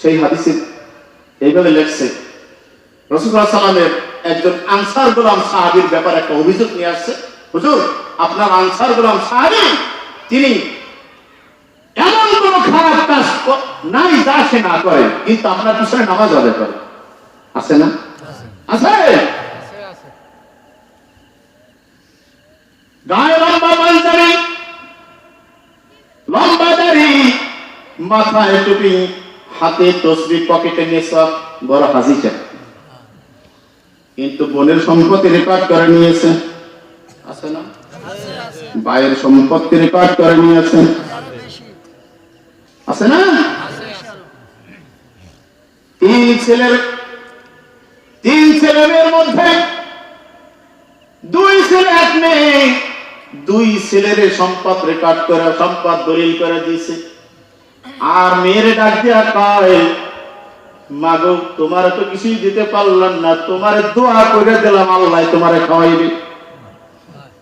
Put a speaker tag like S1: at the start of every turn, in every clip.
S1: সেই হাদিসে এইভাবে লেখছে রসুল্লাহ একজন আনসার গোলাম সাহাবির ব্যাপারে একটা অভিযোগ নিয়ে আসছে। হুজুর, আপনার আনসার গোলাম সাহাবি, তিনি এমন কোন খারাপ কাজ নাই, যা সে না করে, কিন্তু আপনার পিছনে নামাজ আদায় করে। আছে না? আছে? গায়ে লম্বা পাঞ্জাবি, লম্বা দাড়ি, মাথায় টুপি হাতে তসবি পকেটে নেশা বড় হাসি চায় কিন্তু বোনের সম্পত্তি রেকর্ড করে নিয়েছে। আছে না? ভাইয়ের সম্পত্তি রেকর্ড করে নিয়েছে। আছে না? তিন ছেলের, তিন ছেলে মেয়ের মধ্যে দুই ছেলে এক মেয়ে, দুই ছেলের সম্পদ রেকর্ড করে, সম্পদ দলিল করে দিয়েছে। আর মেয়েরে ডাক দিয়া কয়, মাগো, তোমার তো কিছুই দিতে পারলাম না, তোমার দোয়া করে দিলাম আল্লাহ, তোমারে খাওয়াইবে।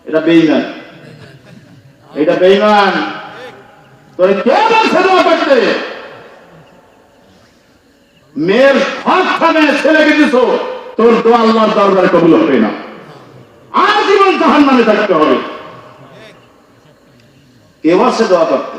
S1: এটা বেইমান এটা বেইমান তোরে কে বলছে দোয়া করতে? মেয়ের হক থামে, ছেলেকে দিছো। তোর দোয়া আল্লাহর দরবারে কবুল হবে না। আজীবন জাহান নামে থাকতে হবে। কে বলছে দোয়া করতে?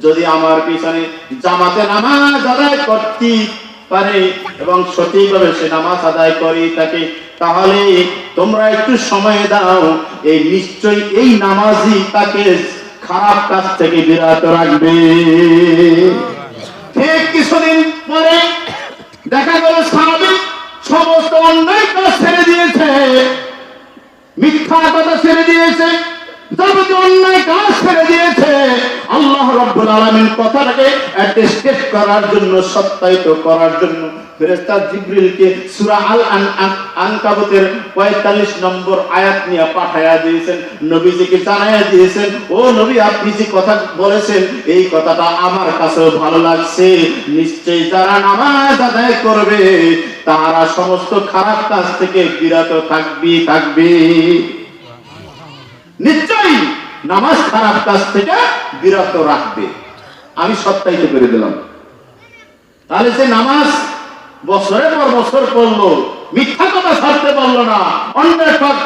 S1: যদি আমার পিছনে জামাতে নামাজ আদায় করতে পারে এবং সঠিকভাবে সে নামাজ আদায় করি থাকে তাহলে তোমরা একটু সময় দাও। এই নিশ্চয়ই এই নামাজই তাকে খারাপ কাজ থেকে বিরত রাখবে। ঠিক কিছুদিন পরে দেখা গেল সাহাবী সমস্ত অন্যায় কাজ ছেড়ে দিয়েছে। মিথ্যা কথা ছেড়ে দিয়েছে। অন্যায় কাজ ছেড়ে দিয়েছে। আলামিন কথাটাকে অ্যাটেস্টেড করার জন্য সত্যায়িত করার জন্য ফেরেশতা জিবরিলকে সূরা আল আন আন- আনকাবুতের 45 নম্বর আয়াত নিয়ে পাঠায়া দিয়েছেন নবীজিকে জানায়া দিয়েছেন ও নবী আপনি যে কথা বলেছেন এই কথাটা আমার কাছেও ভালো লাগছে নিশ্চয়ই যারা নামাজ আদায় করবে তারা সমস্ত খারাপ কাজ থেকে বিরত থাকবি থাকবে। নিশ্চয়ই নামাজ খারাপ কাজ থেকে বিরত রাখবে। আমি সত্যায়িত করে দিলাম। তাহলে সে নামাজ বছরের পর বছর পড়ল, মিথ্যা কথা ছাড়তে পারল না, অন্যের হক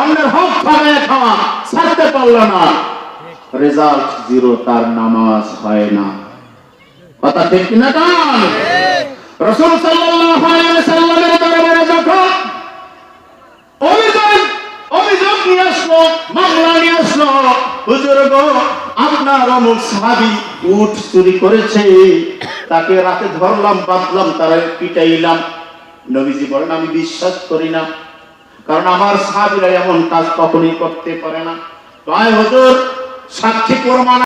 S1: অন্যের হক খাবে খাওয়া ছাড়তে পারল না। রেজাল্ট জিরো তার নামাজ হয় না। কথা ঠিক কিনা কান? রসুল সাল্লাল্লাহু আলাইহি সাল্লামের দরবারে যখন অভিযোগ অভিযোগ নিয়ে আসলো, মামলা আপনার অমুক সাহাবি উঠ চুরি করেছে। তাকে রাতে ধরলাম, বাঁধলাম, তারা পিটাইলাম। নবীজি বলেন, আমি বিশ্বাস করি না। কারণ আমার সাহাবিরা এমন কাজ কখনই করতে পারে না। তাই হুজুর, সাক্ষী প্রমাণ